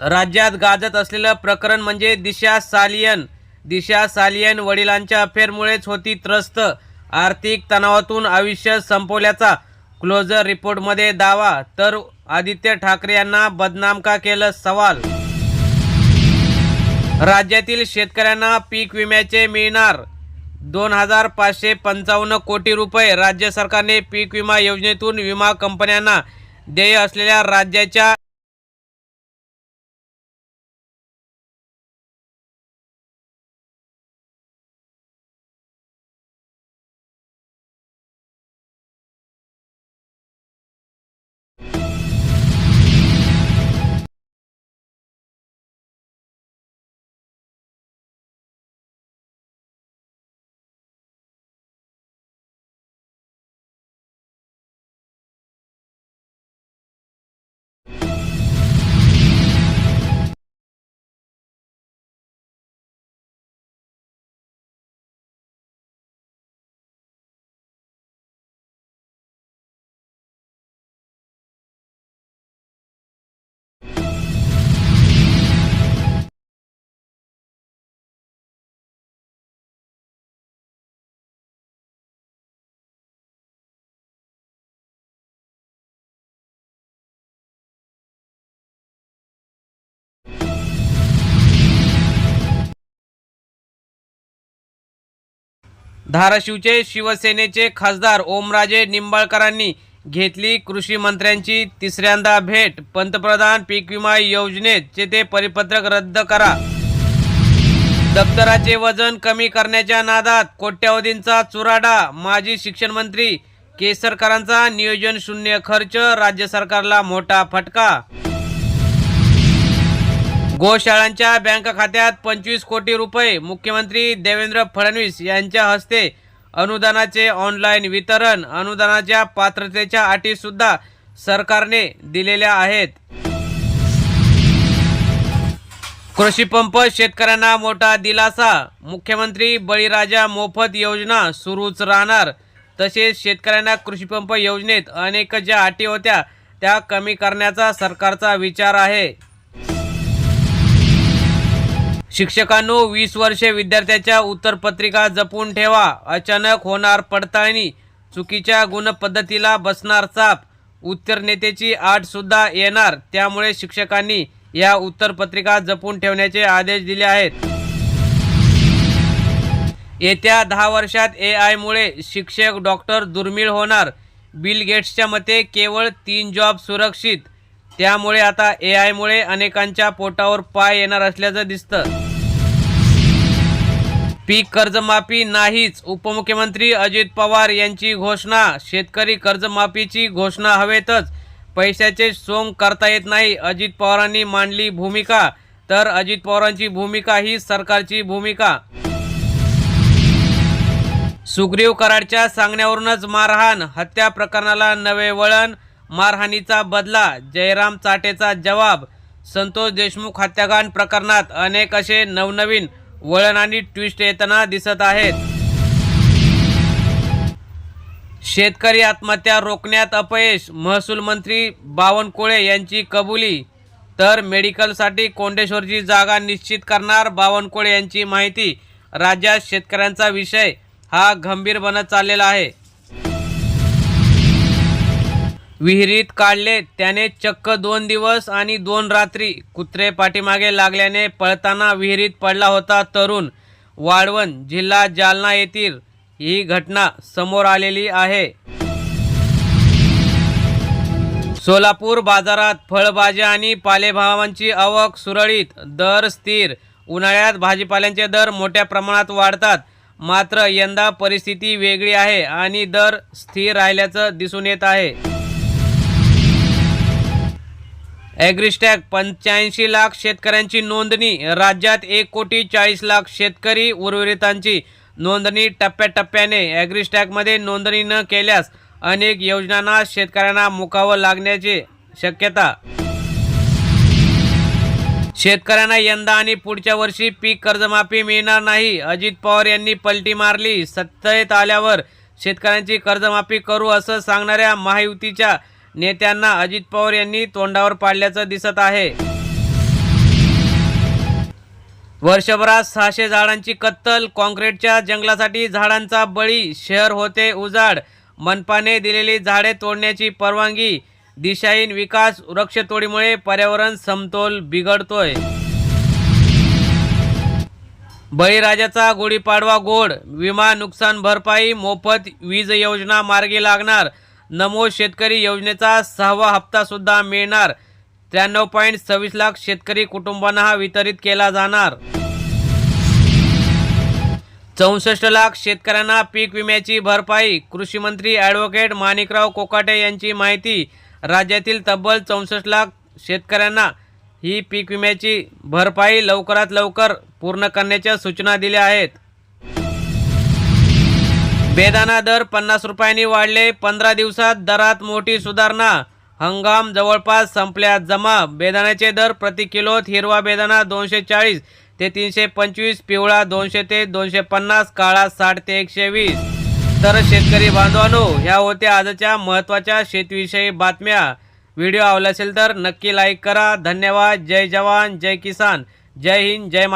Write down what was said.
राज्यात गाजत असलेलं प्रकरण म्हणजे दिशा सालियन. दिशा सालियन वडिलांच्या अफेअरमुळेच होती त्रस्त. आर्थिक तणावातून आयुष्य संपवल्याचा क्लोजर रिपोर्टमध्ये दावा. तर आदित्य ठाकरे यांना बदनाम का केलं सवाल? राज्यातील शेतकऱ्यांना पीक विम्याचे मिळणार दोन हजार पाचशे पंचावन्न कोटी रुपये. राज्य सरकारने पीक विमा योजनेतून विमा कंपन्यांना देय असलेल्या राज्याच्या धाराशिवचे शिवसेनेचे खासदार ओमराजे निंबाळकरांनी घेतली कृषी मंत्र्यांची तिसऱ्यांदा भेट. पंतप्रधान पीक विमा योजनेचे ते परिपत्रक रद्द करा. दप्तराचे वजन कमी करण्याच्या नादात कोट्यावधींचा चुराडा. माजी शिक्षण मंत्री केसरकरांचा नियोजन शून्य खर्च राज्य सरकारला मोठा फटका गोशाळांच्या बँक खात्यात पंचवीस कोटी रुपये मुख्यमंत्री देवेंद्र फडणवीस यांच्या हस्ते अनुदानाचे ऑनलाईन वितरण अनुदानाच्या पात्रतेच्या अटी सुद्धा सरकारने दिलेल्या आहेत. कृषी पंप शेतकऱ्यांना मोठा दिलासा. मुख्यमंत्री बळीराजा मोफत योजना सुरूच राहणार. तसेच शेतकऱ्यांना कृषी पंप योजनेत अनेक ज्या अटी होत्या त्या कमी करण्याचा सरकारचा विचार आहे. शिक्षकांनो वीस वर्षे विद्यार्थ्याच्या उत्तरपत्रिका जपून ठेवा. अचानक होणार पडताळणी. चुकीच्या गुणपद्धतीला बसणार चाप. उत्तर नेतेची आठ सुद्धा येणार. त्यामुळे शिक्षकांनी या उत्तरपत्रिका जपून ठेवण्याचे आदेश दिले आहेत. येत्या दहा वर्षात ए आयमुळे शिक्षक डॉक्टर दुर्मिळ होणार. बिल गेट्सच्या मते केवळ तीन जॉब सुरक्षित. त्यामुळे आता ए आयमुळे अनेकांच्या पोटावर पाय येणार असल्याचं दिसतं. पीक कर्जमाफी नाहीच उपमुख्यमंत्री अजित पवार यांची घोषणा शेतकरी कर्जमाफीची घोषणा हवेतच. पैशाचे सोंग करता येत नाही अजित पवारांनी मांडली भूमिका. तर अजित पवारांची भूमिका ही सरकारची भूमिका. सुग्रीव कराडच्या सांगण्यावरूनच मारहाण हत्या प्रकरणाला नवे वळण मारहाणीचा बदला जयराम चाटेचा जवाब. संतोष देशमुख हत्याकांड प्रकरणात अनेक असे नवनवीन वळण आणि ट्विस्ट येताना दिसत आहेत. शेतकरी आत्महत्या रोखण्यात अपयश महसूल मंत्री बावनकुळे यांची कबुली. तर मेडिकलसाठी कोंडेश्वरची जागा निश्चित करणार बावनकुळे यांची माहिती. राज्यात शेतकऱ्यांचा विषय हा गंभीर बनत चाललेला आहे. विहिरीत काढले त्याने चक्क दोन दिवस आणि दोन रात्री कुत्रे पाठीमागे लागल्याने पळताना विहिरीत पडला होता तरुण. वाळवण जिल्हा जालना येथील ही घटना समोर आलेली आहे. सोलापूर बाजारात फळभाज्या आणि पालेभावांची आवक सुरळीत दर स्थिर. उन्हाळ्यात भाजीपाल्यांचे दर मोठ्या प्रमाणात वाढतात. मात्र यंदा परिस्थिती वेगळी आहे आणि दर स्थिर राहिल्याचं दिसून येत आहे. ॲग्रिस्टॅग पंच्याऐंशी लाख शेतकऱ्यांची नोंदणी राज्यात एक कोटी चाळीस लाख शेतकरी उर्वरितांची नोंदणी टप्प्याटप्प्याने ॲग्रिस्टॅगमध्ये नोंदणी न केल्यास अनेक योजनांना शेतकऱ्यांना मुकावं लागण्याची शक्यता. शेतकऱ्यांना यंदा आणि पुढच्या वर्षी पीक कर्जमाफी मिळणार नाही. अजित पवार यांनी पलटी मारली. सत्तेत आल्यावर शेतकऱ्यांची कर्जमाफी करू असं सांगणाऱ्या महायुतीच्या नेत्यांना अजित पवार यांनी तोंडावर पाडल्याचं दिसत आहे. वर्षभरात सहाशे झाडांची कत्तल काँक्रीटच्या जंगलासाठी झाडांचा बळी शहर होते उजाड मनपाने दिलेली झाडे तोडण्याची परवानगी दिशाहीन विकास वृक्षतोडीमुळे पर्यावरण समतोल बिघडतोय. बळीराजाचा गुढीपाडवा गोड विमा नुकसान भरपाई मोफत वीज योजना मार्गी लागणार नमो शेतकरी योजनेचा सहावा हप्ता सुद्धा मिळणार. त्र्याण्णव पॉईंट सव्वीस लाख शेतकरी कुटुंबांना हा वितरित केला जाणार. चौसष्ट लाख शेतकऱ्यांना पीक विम्याची भरपाई. कृषी मंत्री ॲडव्होकेट माणिकराव कोकाटे यांची माहिती. राज्यातील तब्बल चौसष्ट लाख शेतकऱ्यांना ही पीक विम्याची भरपाई लवकरात लवकर पूर्ण करण्याच्या सूचना दिल्या आहेत. बेदाना दर पन्नास रुपयांनी वाढले. पंधरा दिवसात दरात मोठी सुधारणा. हंगाम जवळपास संपल्यात जमा बेदाण्याचे दर प्रति किलोत हिरवा बेदाना दोनशे चाळीस ते तीनशे पंचवीस पिवळा दोनशे ते दोनशे पन्नास काळा साठ ते एकशे वीस. तर शेतकरी बांधवांनो ह्या होत्या आजच्या महत्त्वाच्या शेतीविषयी बातम्या. व्हिडिओ आवडला असेल तर नक्की लाईक करा. धन्यवाद. जय जवान. जय किसान. जय हिंद. जय महा